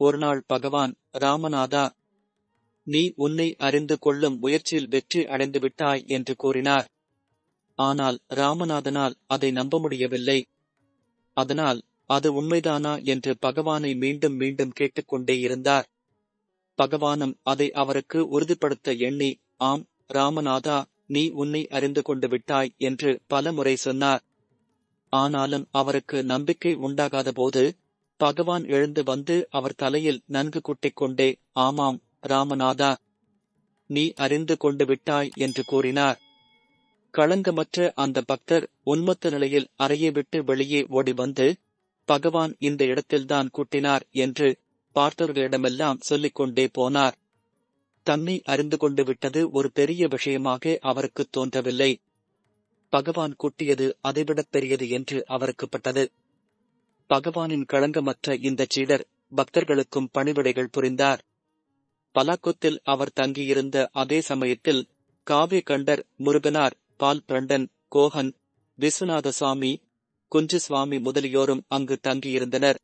ஒருநாள் பகவான் ராமநாதா நீ உன்னை அறிந்து கொள்ளும் முயற்சியில் வெற்றி அடைந்து விட்டாய் என்று கூறினார். ஆனால் ராமநாதனால் அதை நம்ப முடியவில்லை. அதனால் அது உண்மைதானா? என்று பகவானை மீண்டும் மீண்டும் கேட்டுக்கொண்டே இருந்தார். பகவானும் அதை அவருக்கு உறுதிப்படுத்த எண்ணி ஆம் ராமநாதா நீ உன்னை அறிந்து கொண்டு விட்டாய் என்று பல முறை சொன்னார். ஆனாலும் அவருக்கு நம்பிக்கை உண்டாகாத போது பகவான் எழுந்து வந்து அவர் தலையில் நன்கு குட்டிக் கொண்டே ஆமாம் ராமநாதா நீ அறிந்து கொண்டு விட்டாய் என்று கூறினார். களங்கமற்ற அந்த பக்தர் உன்மத்த நிலையில் அறையை விட்டு வெளியே ஓடி வந்து பகவான் இந்த இடத்தில்தான் கூட்டினார் என்று பார்த்தவர்களிடமெல்லாம் சொல்லிக் கொண்டே போனார். தன்னை அறிந்து கொண்டு விட்டது ஒரு பெரிய விஷயமாக அவருக்கு தோன்றவில்லை. பகவான் கூட்டியது அதைவிடப் பெரியது என்று அவருக்கு பட்டது. பகவானின் களங்கமற்ற இந்த சீடர் பக்தர்களுக்கும் பணிவிடைகள் புரிந்தார். பலாக்குத்தில் அவர் தங்கியிருந்த அதே சமயத்தில் Kavya Kanthar Muruganar Paul Brunton Cohen Viswanatha Swami Kunju Swami முதலியோரும் அங்கு தங்கியிருந்தனர்.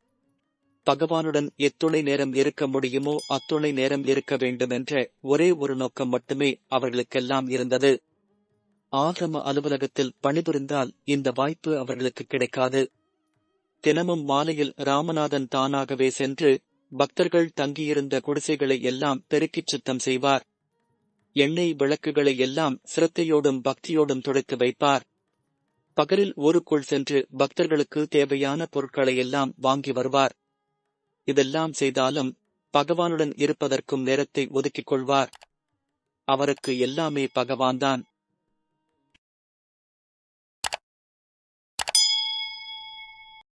பகவானுடன் எத்துணை நேரம் இருக்க முடியுமோ அத்துணை நேரம் இருக்க வேண்டும் என்ற ஒரே ஒரு நோக்கம் மட்டுமே அவர்களுக்கெல்லாம் இருந்தது. ஆகிரம அலுவலகத்தில் பணிபுரிந்தால் இந்த வாய்ப்பு அவர்களுக்கு கிடைக்காது. தினமும் மாலையில் ராமநாதன் தானாகவே சென்று பக்தர்கள் தங்கியிருந்த குடிசைகளை எல்லாம் பெருக்கிச் சுத்தம் செய்வார். எண்ணெய் விளக்குகளை எல்லாம் சிரத்தையோடும் பக்தியோடும் துடைத்து வைப்பார். பகலில் ஊருக்குள் சென்று பக்தர்களுக்கு தேவையான பொருட்களை எல்லாம் வாங்கி வருவார். இதெல்லாம் செய்தாலும் பகவானுடன் இருப்பதற்கும் நேரத்தை ஒதுக்கிக் கொள்வார். அவருக்கு எல்லாமே பகவான்தான்.